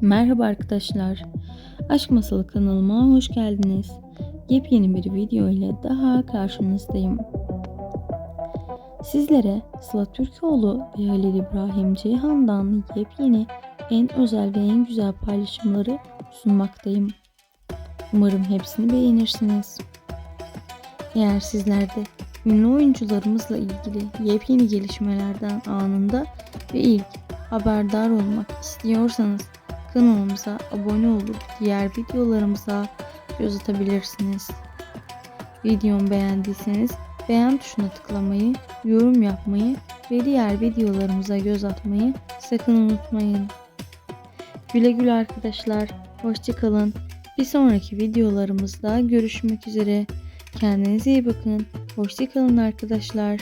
Merhaba arkadaşlar. Aşk Masalı kanalıma hoş geldiniz. Yepyeni bir video ile daha karşınızdayım. Sizlere Sıla Türkoğlu ve Halil İbrahim Ceyhan'dan yepyeni, en özel ve en güzel paylaşımları sunmaktayım. Umarım hepsini beğenirsiniz. Eğer sizler de ünlü oyuncularımızla ilgili yepyeni gelişmelerden anında ve ilk haberdar olmak istiyorsanız kanalımıza abone olup diğer videolarımıza göz atabilirsiniz. Videomu beğendiyseniz beğen tuşuna tıklamayı, yorum yapmayı ve diğer videolarımıza göz atmayı sakın unutmayın. Güle güle arkadaşlar. Hoşçakalın. Bir sonraki videolarımızda görüşmek üzere. Kendinize iyi bakın. Hoşçakalın arkadaşlar.